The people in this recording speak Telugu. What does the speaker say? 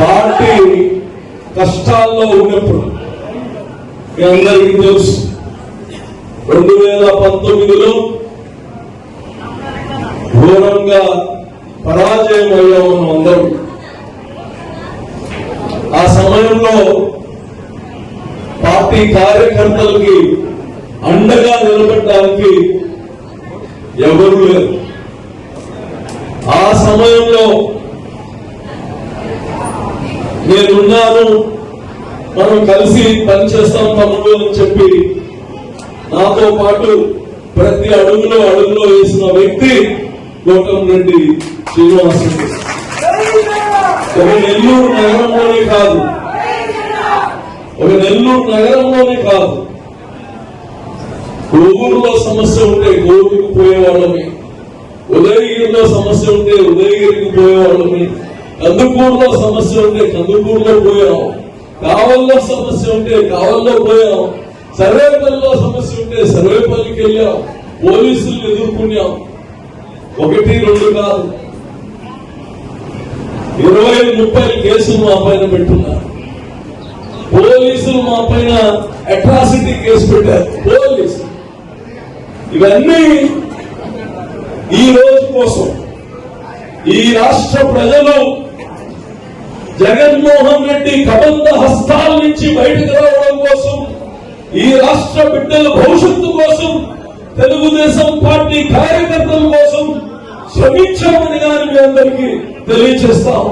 పార్టీ కష్టాల్లో ఉన్నప్పుడు మీ అందరికీ తెలుసు రెండు వేల పంతొమ్మిదిలో ఘోరంగా పరాజయం అయ్యాము మనం అందరం. ఆ సమయంలో పార్టీ కార్యకర్తలకి అండగా నిలబడడానికి ఎవరు లేరు. ఆ సమయంలో నేనున్నాను. మనం కలిసి పనిచేస్తాం తమ్ముడు అని చెప్పి నాతో పాటు ప్రతి అడుగులో అడుగులో వేసిన వ్యక్తి గౌతమ్ రెడ్డి శ్రీనివాసరెడ్డి ఒక నెల్లూరు నగరంలోనే కాదు. ఒక నెల్లూరు నగరంలోనే కాదు. కోవూరులో సమస్య ఉంటే గోగుకు పోయేవాళ్ళమే. ఉదయగిరిలో సమస్య ఉంటే ఉదయగిరికి పోయేవాళ్ళని కందుకూరులో సమస్య ఉంటే కందుకూరులో పోయాం. కావల్లో సమస్య ఉంటే కావల్లో పోయాం. సర్వేపల్లిలో సమస్య ఉంటే సర్వేపల్లికి వెళ్ళాం. పోలీసులు ఎదుర్కొన్నాం. ఒకటి రెండు కాదు. ఇరవై ముప్పై కేసులు మా పైన పెట్టున్నారు. పోలీసులు మా పైన అట్రాసిటీ కేసు పెట్టారు. పోలీసు ఇవన్నీ ఈ రోజు కోసం ఈ రాష్ట్ర ప్రజలు జగన్మోహన్ రెడ్డి కబంధ హస్తాల నుంచి బయటకు రావడం కోసం ఈ రాష్ట్ర బిడ్డల భవిష్యత్తు కోసం తెలుగుదేశం పార్టీ కార్యకర్తల కోసం శ్రమించామని కానీ మీ అందరికీ తెలియజేస్తాం